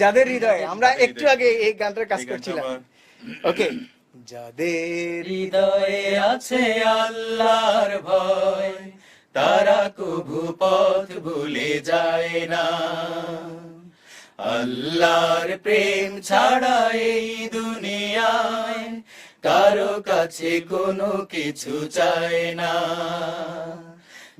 যাদের হৃদয়ে আমরা একটু আগে এই গানটার কাজ করছিলাম। ওকে যাদের হৃদয়ে আছে আল্লাহর ভয় তারা কবু পথ ভুলে যায় না। আল্লাহর প্রেম ছাড়া এই দুনিয়ায় কারও কাছে কোনো কিছু চায় না।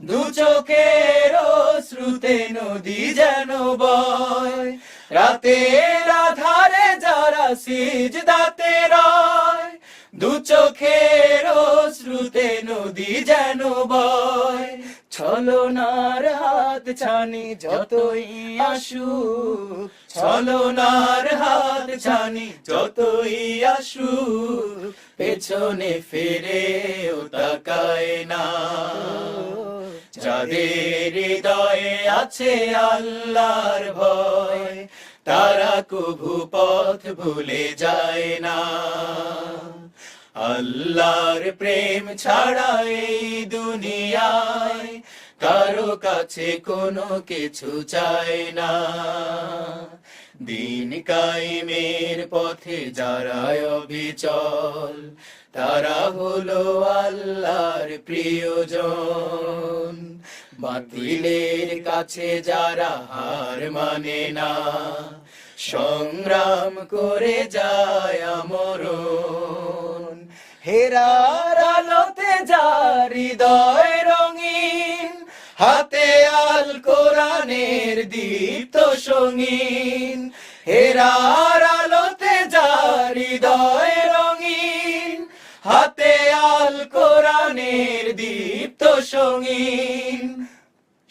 দু চোখের শ্রুতে নদী যেন বয়। রাতের আধারে যারা সিজ দাতে রয়, দু চোখের শ্রুতে নদী যেন বয়। ছলনার হাত ছানি যতই আসুক, ছলনার হাত ছানি যতই আসুক, পেছনে ফিরে ও তাকায় না। যাদের হৃদয়ে আছে আল্লাহর ভয়। তারা কভু পথ ভুলে যায় না। আল্লাহর প্রেম ছাড়া এই দুনিয়ায় কারও কাছে কোনো কিছু চায় না। দিন কাইমের পথে যারা অবিচল, তারা হলো আল্লাহর প্রিয়জন। বাতিলের কাছে যারা হার মানে না, সংগ্রাম করে যায় আমরণ। হেরার আলোতে যার হৃদয় রঙিন, হাতে আল কোরআনের দীপ্ত সঙ্গীন। হেরার আলোতে যার হৃদয় রঙিন, হাতে আল কোরআনের দীপ্ত সঙ্গীন।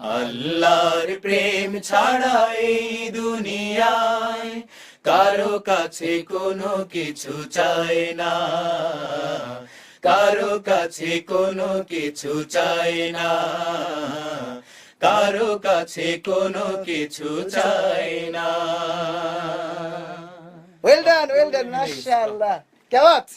আল্লাহর প্রেম ছাড়া এই দুনিয়ায় কারও কাছে কোনো কিছু চায় না। কারও কাছে কোনো কিছু চায় না। কারও কাছে কোনো কিছু চায় না। ওয়েল ডান ওয়েল ডান মাশাআল্লাহ। কেওয়াত